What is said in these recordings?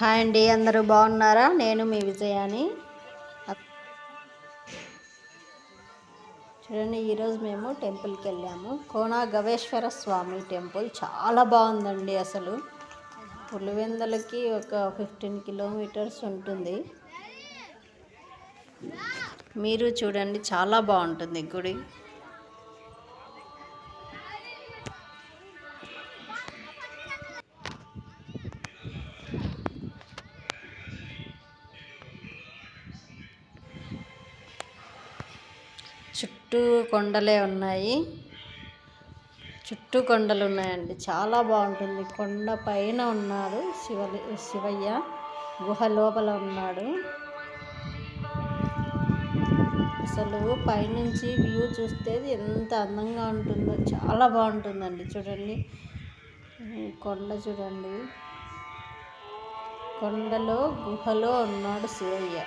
Hi అండి అందరూ బాగున్నారా? నేను మీ విజయాని. చూడండి ఈరోజు మేము టెంపుల్కి వెళ్ళాము. కోనా గవేశ్వర స్వామి టెంపుల్ చాలా బాగుందండి అసలు. పులివెందలకి ఒక ఫిఫ్టీన్ కిలోమీటర్స్ ఉంటుంది. మీరు చూడండి చాలా బాగుంటుంది గుడి. చుట్టూ కొండలే ఉన్నాయి. చుట్టూ కొండలు ఉన్నాయండి. చాలా బాగుంటుంది. కొండ పైన ఉన్నారు శివ శివయ్య. గుహ లోపల ఉన్నాడు. అసలు పైనుంచి వ్యూ చూస్తే ఎంత అందంగా ఉంటుందో చాలా బాగుంటుందండి చూడండి. కొండ చూడండి. కొండలో గుహలో ఉన్నాడు శివయ్య.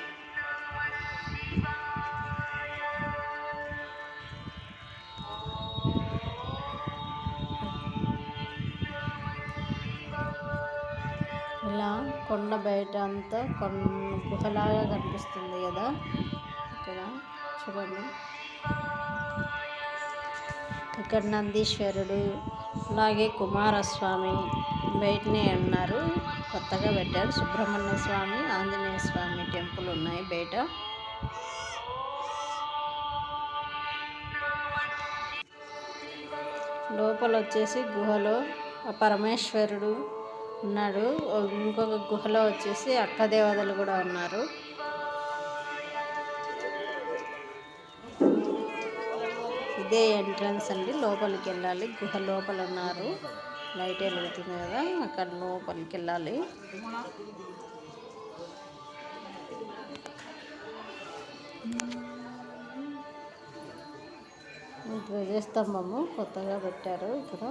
కొండ బయట అంతా కొండ గుహలాగా కనిపిస్తుంది కదా. ఇక్కడ చూడండి. ఇక్కడ నందీశ్వరుడు అలాగే కుమారస్వామి బయటనే ఉన్నారు. కొత్తగా పెట్టారు. సుబ్రహ్మణ్య స్వామి ఆంజనేయ స్వామి టెంపుల్ ఉన్నాయి బయట. లోపల వచ్చేసి గుహలో పరమేశ్వరుడు ఉన్నాడు ఇంకొక గుహలో వచ్చేసి అక్క దేవతలు కూడా ఉన్నారు. ఇదే ఎంట్రన్స్ అండి. లోపలికి వెళ్ళాలి గుహ లోపల ఉన్నారు లైట్ వెలుగుతుంది కదా. అక్కడ లోపలికి వెళ్ళాలి ధ్వజస్తంభము కొత్తగా పెట్టారు ఇక్కడ.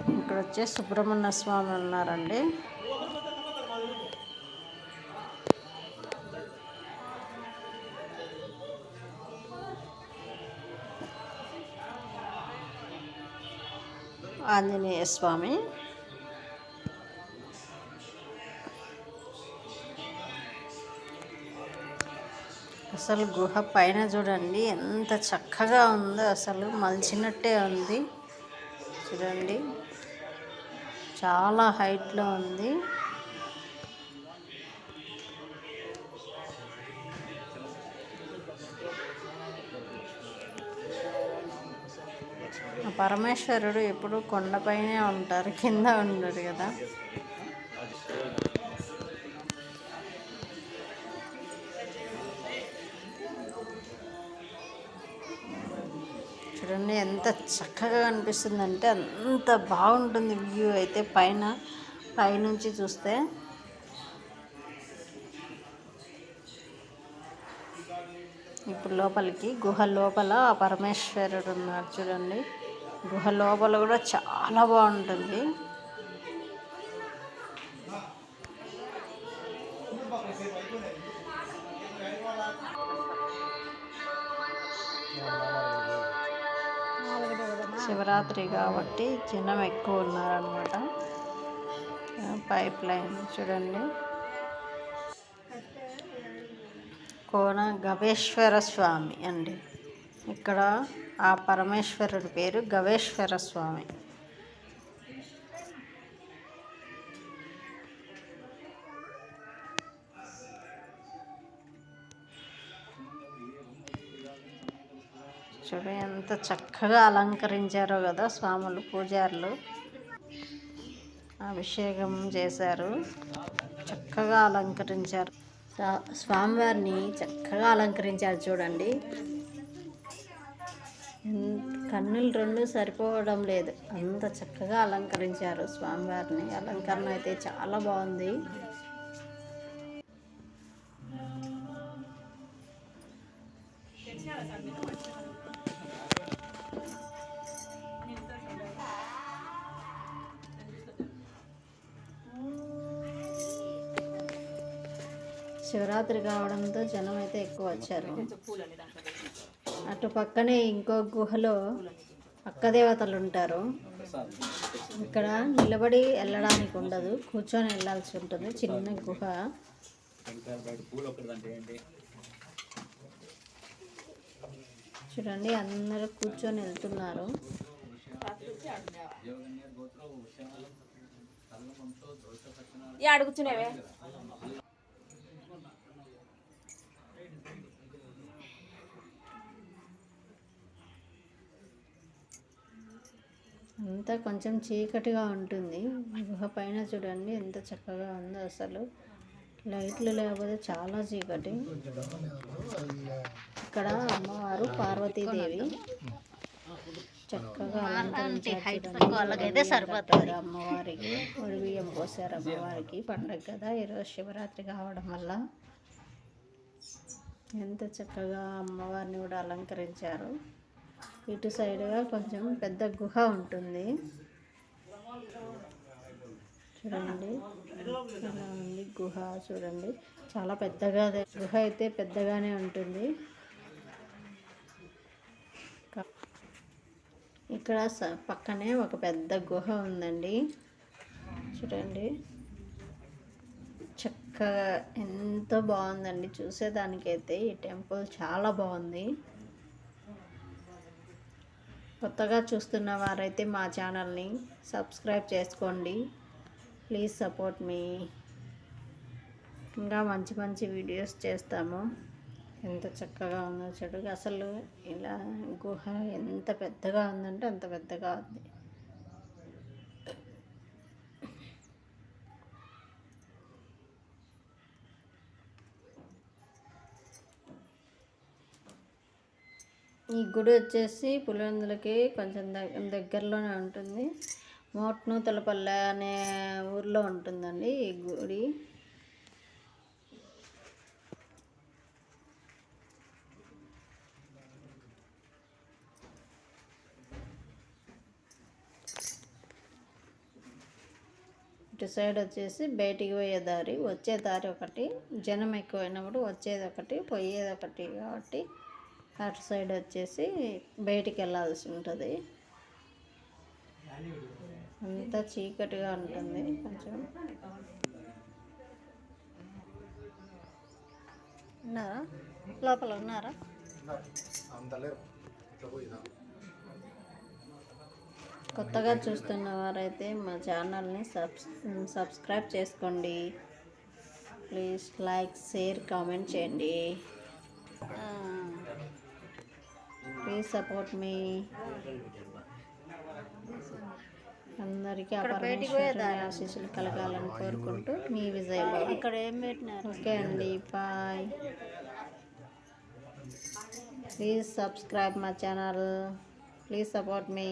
ఇక్కడ వచ్చేసి సుబ్రహ్మణ్య స్వామి ఉన్నారండి. ఆంజనేయ స్వామి. అసలు గుహ పైన చూడండి ఎంత చక్కగా ఉందో అసలు మలిచినట్టే ఉంది. చూడండి. చాలా హైట్లో ఉంది. పరమేశ్వరుడు ఎప్పుడు కొండపైనే ఉంటారు కింద ఉండరు కదా. చక్కగా అనిపిస్తుందంటే అంత బాగుంటుంది వ్యూ అయితే పైన పైనుంచి చూస్తే. ఇప్పుడు లోపలికి గుహ లోపల పరమేశ్వరుడు ఉన్నారు చూడండి. గుహ లోపల కూడా చాలా బాగుంటుంది. శివరాత్రి కాబట్టి జనం ఎక్కువ ఉన్నారనమాట పైప్ లైన్ చూడండి. కోన గవేశ్వర స్వామి అండి. ఇక్కడ ఆ పరమేశ్వరుడి పేరు గవేశ్వర స్వామి. చూడు ఎంత చక్కగా అలంకరించారో కదా స్వాములు పూజారులు. అభిషేకం చేశారు. చక్కగా అలంకరించారు. స్వామివారిని చక్కగా అలంకరించారు చూడండి. కన్నులు రెండు సరిపోవడం లేదు. అంత చక్కగా అలంకరించారు స్వామివారిని. అలంకరణ అయితే చాలా బాగుంది. శివరాత్రి కావడంతో జనం అయితే ఎక్కువ వచ్చారు. అటు పక్కనే ఇంకో గుహలో పక్క దేవతలు ఉంటారు. ఇక్కడ నిలబడి వెళ్ళడానికి ఉండదు. కూర్చొని వెళ్ళాల్సి ఉంటుంది. చిన్న గుహ. చూడండి అందరూ కూర్చొని వెళ్తున్నారు. ఈ అంతా కొంచెం చీకటిగా ఉంటుంది. గుహ పైన చూడండి ఎంత చక్కగా ఉందో అసలు. లైట్లు లేకపోతే చాలా చీకటి. ఇక్కడ అమ్మవారు పార్వతీదేవి చక్కగా చూడండి. అమ్మవారికి బియ్యం పోసారు అమ్మవారికి. పండగ కదా ఈరోజు శివరాత్రి కావడం వల్ల. ఎంత చక్కగా అమ్మవారిని కూడా అలంకరించారు. ఇటు సైడ్గా కొంచెం పెద్ద గుహ ఉంటుంది. చూడండి. చాలా ఉంది గుహ చూడండి. చాలా పెద్దగా గుహ అయితే పెద్దగానే ఉంటుంది. ఇక్కడ స- పక్కనే ఒక పెద్ద గుహ ఉందండి. చూడండి. చక్కగా ఎంతో బాగుందండి. చూసేదానికైతే ఈ టెంపుల్ చాలా బాగుంది. కొత్తగా చూస్తున్న వారైతే మా ఛానల్ని సబ్స్క్రైబ్ చేసుకోండి. Please support me. ఇంకా మంచి మంచి వీడియోస్ చేస్తాము. ఎంత చక్కగా ఉందో చెడు. అసలు ఇలా గుహ ఎంత పెద్దగా ఉందంటే అంత పెద్దగా ఉంది. ఈ గుడి వచ్చేసి పులివెందులకి కొంచెం దగ్గరలోనే ఉంటుంది. మోట్నూతలపల్లె అనే ఊర్లో ఉంటుందండి ఈ గుడి. ఇటు సైడ్ వచ్చేసి బయటికి పోయే దారి వచ్చే దారి ఒకటి. జనం ఎక్కువైనప్పుడు వచ్చేది ఒకటి పోయేది ఒకటి కాబట్టి అటు సైడ్ వచ్చేసి బయటికి వెళ్ళాల్సి ఉంటుంది. అంతా చీకటిగా ఉంటుంది. కొంచెం. ఉన్నారా? లోపల ఉన్నారా? కొత్తగా చూస్తున్న వారైతే మా ఛానల్ని సబ్స్ సబ్స్క్రైబ్ చేసుకోండి. ప్లీజ్ లైక్ షేర్ కామెంట్ చేయండి. ప్లీజ్ సపోర్ట్ మీ అందరికీ ఆ పరమేశ్వరుని ఆశీస్సులు కలగాలని కోరుకుంటూ మీ విజయ్ ఇక్కడ ఏం పెట్టినారు? ఓకే అండి bye. Please subscribe my channel please support me